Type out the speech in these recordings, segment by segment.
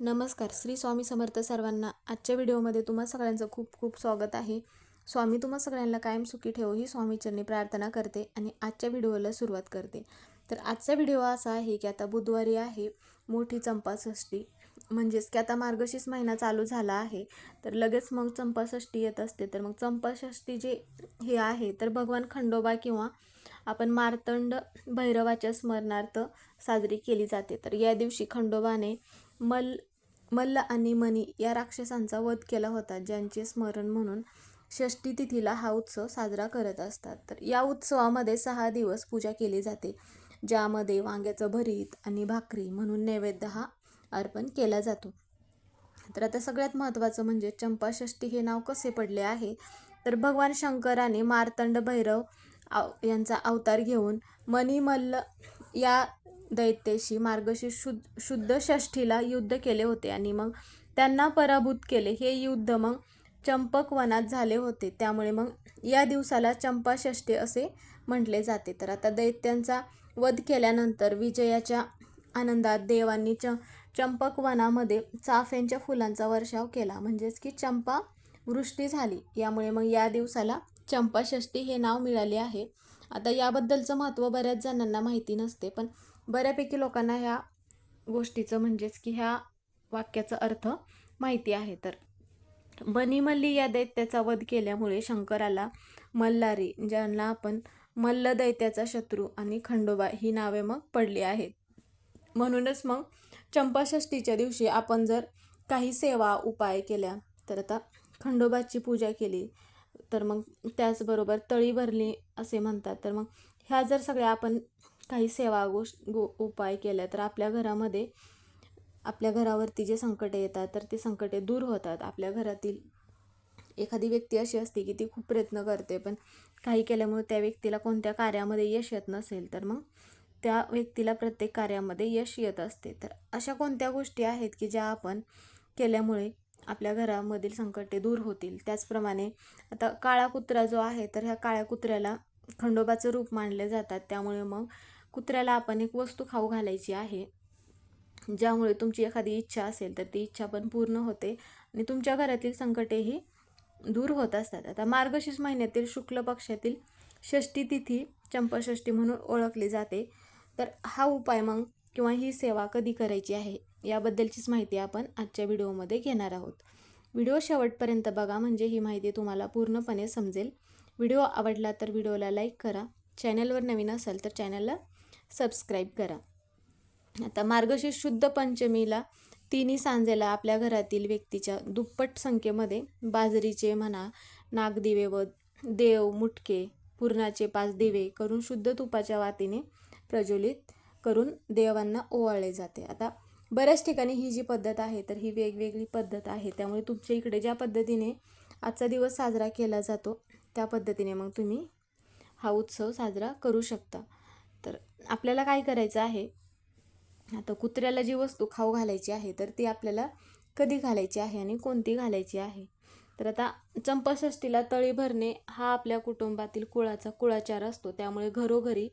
नमस्कार श्री स्वामी समर्थ सर्वांना आजच्या व्हिडिओमध्ये तुम्हा सगळ्यांचं खूप खूप स्वागत आहे. स्वामी तुम्हा सगळ्यांना कायम सुखी ठेवो ही स्वामीचरणी प्रार्थना करते आणि आजच्या व्हिडिओला सुरुवात करते. तर आजचा व्हिडिओ असा आहे की आता बुधवारी आहे मोठी चंपाषष्ठी. म्हणजेच की आता मार्गशीर्ष महिना चालू झाला आहे. तर लगेच मग चंपाषष्ठी येत असते. तर मग चंपाषष्ठी जे हे आहे तर भगवान खंडोबा किंवा आपण मार्तंड भैरवाच्या स्मरणार्थ साजरी केली जाते. तर या दिवशी खंडोबाने मल मल्ल आणि मणी या राक्षसांचा वध केला होता ज्यांचे स्मरण म्हणून षष्टी तिथीला हा उत्सव साजरा करत असतात. तर या उत्सवामध्ये सहा दिवस पूजा केली जाते ज्यामध्ये वांग्याचं भरीत आणि भाकरी म्हणून नैवेद्य हा अर्पण केला जातो. तर आता सगळ्यात महत्त्वाचं म्हणजे चंपाषष्ठी हे नाव कसे पडले आहे? तर भगवान शंकराने मार्तंड भैरव आव यांचा अवतार घेऊन मणिमल्ल या दैत्याशी मार्गशीर्ष शुद्ध शुद्ध षष्ठीला युद्ध केले होते आणि मग त्यांना पराभूत केले. हे युद्ध मग चंपक वनात झाले होते. त्यामुळे मग या दिवसाला चंपाषष्ठी असे म्हटले जाते. तर आता दैत्यांचा वध केल्यानंतर विजयाच्या आनंदात देवांनी च चंपक वनामध्ये चाफ्यांच्या फुलांचा वर्षाव केला. म्हणजेच की चंपा वृष्टी झाली. यामुळे मग या दिवसाला चंपाषष्ठी हे नाव मिळाले आहे. आता याबद्दलचं महत्त्व बऱ्याच जणांना माहिती नसते पण बऱ्यापैकी लोकांना ह्या गोष्टीचं म्हणजेच की ह्या वाक्याचा अर्थ माहिती आहे तर. बनीमल्ली या दैत्याचा वध केल्यामुळे शंकराला मल्लारी ज्यांना आपण मल्ल दैत्याचा शत्रू आणि खंडोबा ही नावे मग पडली आहेत. म्हणूनच मग चंपाषष्ठीच्या दिवशी आपण जर काही सेवा उपाय केल्या तर आता खंडोबाची पूजा केली तर मग त्याचबरोबर तळी भरली असे म्हणतात. तर मग ह्या जर सगळ्या आपण काही सेवा गोष गो उपाय केल्या तर आपल्या घरामध्ये आपल्या घरावरती जे संकटे येतात तर ते संकटे दूर होतात. आपल्या घरातील एखादी व्यक्ती अशी असते की ती खूप प्रयत्न करते पण काही केल्यामुळे त्या व्यक्तीला कोणत्या कार्यामध्ये यश येत नसेल तर मग त्या व्यक्तीला प्रत्येक कार्यामध्ये यश येत असते. तर अशा कोणत्या गोष्टी आहेत की ज्या आपण केल्यामुळे आपल्या घरामधील संकटे दूर होतील? त्याचप्रमाणे आता काळा कुत्रा जो आहे तर ह्या काळ्या कुत्र्याला खंडोबाचं रूप मानले जातात. त्यामुळे मग कुत्र्याला आपण एक वस्तू खाऊ घालायची आहे ज्यामुळे तुमची एखादी इच्छा असेल तर ती इच्छा पण पूर्ण होते आणि तुमच्या घरातील संकटेही दूर होत असतात. आता मार्गशीर्ष महिन्यातील शुक्ल पक्षातील षष्टी तिथी चंपाषष्ठी म्हणून ओळखली जाते. तर हा उपाय मग किंवा ही सेवा कधी करायची आहे याबद्दलचीच माहिती आपण आजच्या व्हिडिओमध्ये घेणार आहोत. व्हिडिओ शेवटपर्यंत बघा म्हणजे ही माहिती तुम्हाला पूर्णपणे समजेल. व्हिडिओ आवडला तर व्हिडिओला लाईक करा. चॅनलवर नवीन असाल तर चॅनलला सबस्क्राईब करा. आता मार्गशीर्ष शुद्ध पंचमीला तिन्ही सांजेला आपल्या घरातील व्यक्तीच्या दुप्पट संख्येमध्ये बाजरीचे म्हणा नागदिवे व देव मुटके पुरणाचे पाच दिवे करून शुद्ध तुपाच्या वातीने प्रज्वलित करून देवांना ओवाळले जाते. आता बऱ्याच ठिकाणी ही जी पद्धत आहे तर ही वेगवेगळी पद्धत आहे. त्यामुळे तुमच्या इकडे ज्या पद्धतीने आजचा दिवस साजरा केला जातो त्या पद्धतीने मग तुम्ही हा उत्सव साजरा करू शकता. तर आपल्याला काय करायचं आहे? आता कुत्र्याला जी वस्तू खाऊ घालायची आहे तर ती आपल्याला कधी घालायची आहे आणि कोणती घालायची आहे? तर आता चंपाषष्टीला तळी भरणे हा आपल्या कुटुंबातील कुळाचा कुळाचार असतो. त्यामुळे घरोघरी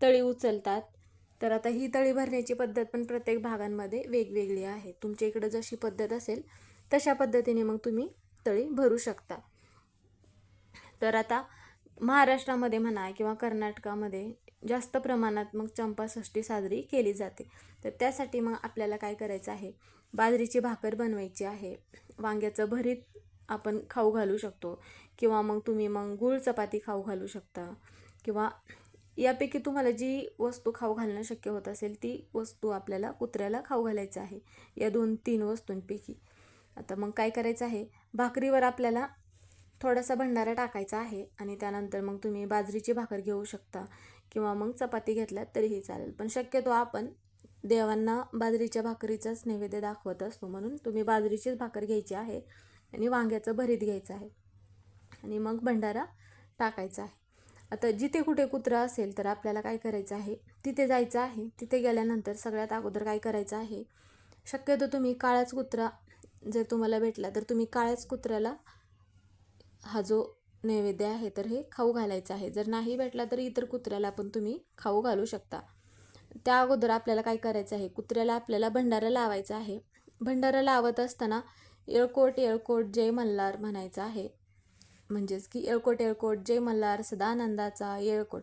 तळी उचलतात. तर आता ही तळी भरण्याची पद्धत पण प्रत्येक भागांमध्ये वेगवेगळी आहे. तुमच्या इकडं जशी पद्धत असेल तशा पद्धतीने मग तुम्ही तळी भरू शकता. तर आता महाराष्ट्रामध्ये म्हणा किंवा कर्नाटकामध्ये जास्त प्रमाणात मग चंपाषष्ठी साजरी केली जाते. तर त्यासाठी मग आपल्याला काय करायचं आहे? बाजरीची भाकर बनवायची आहे. वांग्याचं भरीत आपण खाऊ घालू शकतो. किंवा मग तुम्ही मग गूळ चपाती खाऊ घालू शकता. किंवा यापैकी तुम्हाला जी वस्तू खाऊ घालणं शक्य होत असेल ती वस्तू आपल्याला कुत्र्याला खाऊ घालायचं आहे. या दोन तीन वस्तूंपैकी. आता मग काय करायचं आहे? भाकरीवर आपल्याला थोडासा भंडारा टाकायचा आहे आणि त्यानंतर मग तुम्ही बाजरीची भाकर घेऊ शकता किंवा मग चपाती घेतल्यात तरीही चालेल. पण शक्यतो आपण देवांना बाजरीच्या भाकरीचाच नैवेद्य दाखवत असतो म्हणून तुम्ही बाजरीचीच भाकर घ्यायची आहे आणि वांग्याचं भरीत घ्यायचं आहे आणि मग भंडारा टाकायचा आहे. आता जिथे कुठे कुत्रा असेल तर आपल्याला काय करायचं आहे? तिथे जायचं आहे. तिथे गेल्यानंतर सगळ्यात अगोदर काय करायचं आहे? शक्यतो तुम्ही काळाच कुत्रा जर तुम्हाला भेटला तर तुम्ही काळ्याच कुत्र्याला हा जो नैवेद्य आहे तर हे खाऊ घालायचं आहे. जर नाही भेटला तर इतर कुत्र्याला पण तुम्ही खाऊ घालू शकता. त्या अगोदर आपल्याला काय करायचं आहे? कुत्र्याला आपल्याला भंडारा लावायचा आहे. भंडारा लावत असताना येळकोट येळकोट जय मल्हार म्हणायचं आहे. म्हणजेच की येळकोट येळकोट जय मल्हार सदानंदाचा येळकोट.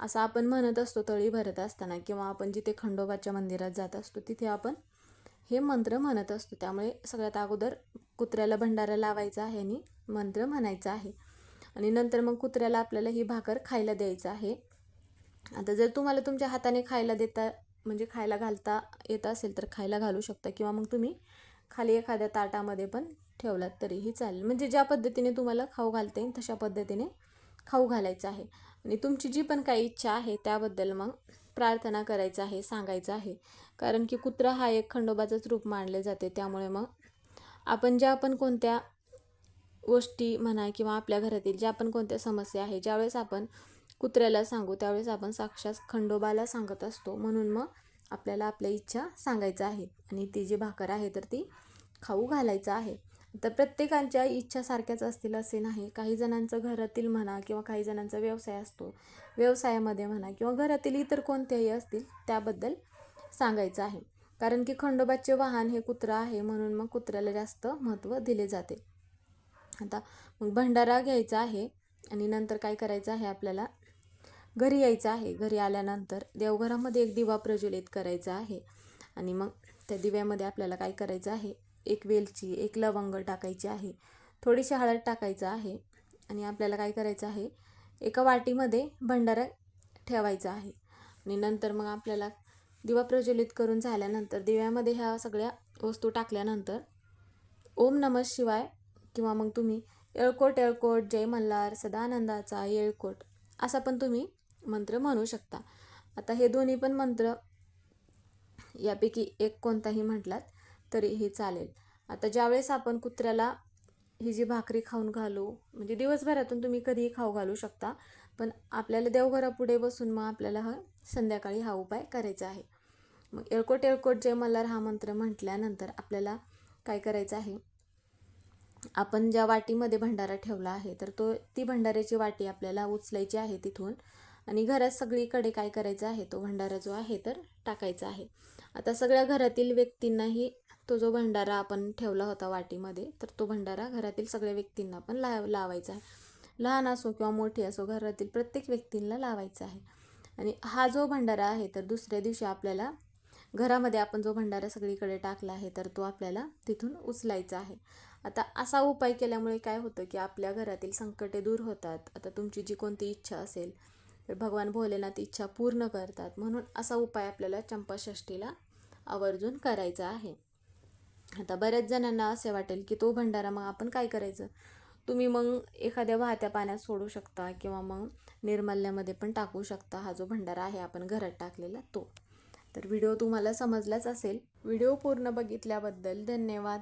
असं आपण म्हणत असतो तळी भरत असताना किंवा आपण जिथे खंडोबाच्या मंदिरात जात असतो तिथे आपण हे मंत्र म्हणत असतो. त्यामुळे सगळ्यात अगोदर कुत्र्याला भंडारा लावायचा आहे आणि मंत्र म्हणायचा आहे. आणि नंतर मग कुत्र्याला आपल्याला ही भाकर खायला द्यायचं आहे. आता जर तुम्हाला तुमच्या हाताने खायला देता म्हणजे खायला घालता येत असेल तर खायला घालू शकता किंवा मग तुम्ही खाली एखाद्या ताटामध्ये पण ठेवलात तरीही चालेल. म्हणजे ज्या पद्धतीने तुम्हाला खाऊ घालता येईल तशा पद्धतीने खाऊ घालायचं आहे. आणि तुमची जी पण काही इच्छा आहे त्याबद्दल मग प्रार्थना करायचं आहे सांगायचं आहे. कारण की कुत्रा हा एक खंडोबाचंच रूप मानले जाते. त्यामुळे मग आपण ज्या पण कोणत्या गोष्टी म्हणा किंवा आपल्या घरातील ज्या पण कोणत्या समस्या आहे ज्यावेळेस आपण कुत्र्याला सांगू त्यावेळेस आपण साक्षात खंडोबाला सांगत असतो. म्हणून मग आपल्याला आपल्या इच्छा सांगायचं आहे आणि ती जी भाकर आहे तर ती खाऊ घालायचं आहे. तर प्रत्येकांच्या इच्छा सारख्याच असतील असे नाही. काही जणांचं घरातील म्हणा किंवा काही जणांचा व्यवसाय असतो. व्यवसायामध्ये म्हणा किंवा घरातील इतर कोणत्याही असतील त्याबद्दल सांगायचं आहे. कारण की खंडोबाचे वाहन हे कुत्रा आहे म्हणून मग कुत्र्याला जास्त महत्त्व दिले जाते. आता मग भंडारा घ्यायचा आहे आणि नंतर काय करायचं आहे आपल्याला? घरी यायचं आहे. घरी आल्यानंतर देवघरामध्ये एक दिवा प्रज्वलित करायचा आहे. आणि मग त्या दिव्यामध्ये आपल्याला काय करायचं आहे? एक वेलची एक लवंग टाकायची आहे. थोडीशी हळद टाकायचं आहे. आणि आपल्याला काय करायचं आहे? एका वाटीमध्ये भंडारा ठेवायचा आहे. आणि नंतर मग आपल्याला दिवा प्रज्वलित करून झाल्यानंतर दिव्यामध्ये ह्या सगळ्या वस्तू टाकल्यानंतर ओम नमः शिवाय किंवा मग तुम्ही येळकोट येळकोट जय मल्हार सदानंदाचा येळकोट असा पण तुम्ही मंत्र म्हणू शकता. आता हे दोन्ही पण मंत्र यापैकी एक कोणताही म्हटलात तरीही चालेल. आता ज्यावेळेस आपण कुत्र्याला ही जी भाकरी खाऊन घालू म्हणजे दिवसभरातून तुम्ही कधीही खाऊ घालू शकता पण आपल्याला देवघरापुढे बसून मग आपल्याला हा संध्याकाळी हा उपाय करायचा आहे. मग येळकोट येळकोट जय मल्हार हा मंत्र म्हटल्यानंतर आपल्याला काय करायचं आहे? आपण ज्या वाटीमध्ये भंडारा ठेवला आहे तर तो ती भंडाऱ्याची वाटी आपल्याला उचलायची आहे तिथून. आणि घरात सगळीकडे काय करायचं आहे तो भंडारा जो आहे तर टाकायचा आहे. आता सगळ्या घरातील व्यक्तींनाही तो जो भंडारा आपण ठेवला होता वाटीमध्ये तर तो भंडारा घरातील सगळ्या व्यक्तींना पण ला लावायचा आहे. लहान असो किंवा मोठी असो घरातील प्रत्येक व्यक्तींना लावायचा आहे. आणि हा जो भंडारा आहे तर दुसऱ्या दिवशी आपल्याला घरामध्ये आपण जो भंडारा सगळीकडे टाकला आहे तर तो आपल्याला तिथून उचलायचा आहे. आता असा उपाय केल्यामुळे काय होतं की आपल्या घरातील संकटे दूर होतात. आता तुमची जी कोणती इच्छा असेल तर भगवान भोलेनाथ इच्छा पूर्ण करतात. म्हणून असा उपाय आपल्याला चंपाषष्ठीला आवर्जून करायचा आहे. आता बऱ्याच जणांना असे वाटेल की तो भंडारा मग आपण काय करायचं? तुम्ही मग एखाद्या वाहत्या पाण्यात सोडू शकता किंवा मग निर्मल्यामध्ये पण टाकू शकता. हा जो भंडारा आहे आपण घरात टाकलेला तो. तर व्हिडिओ तुम्हाला समजलाच असेल. व्हिडिओ पूर्ण बघितल्याबद्दल धन्यवाद.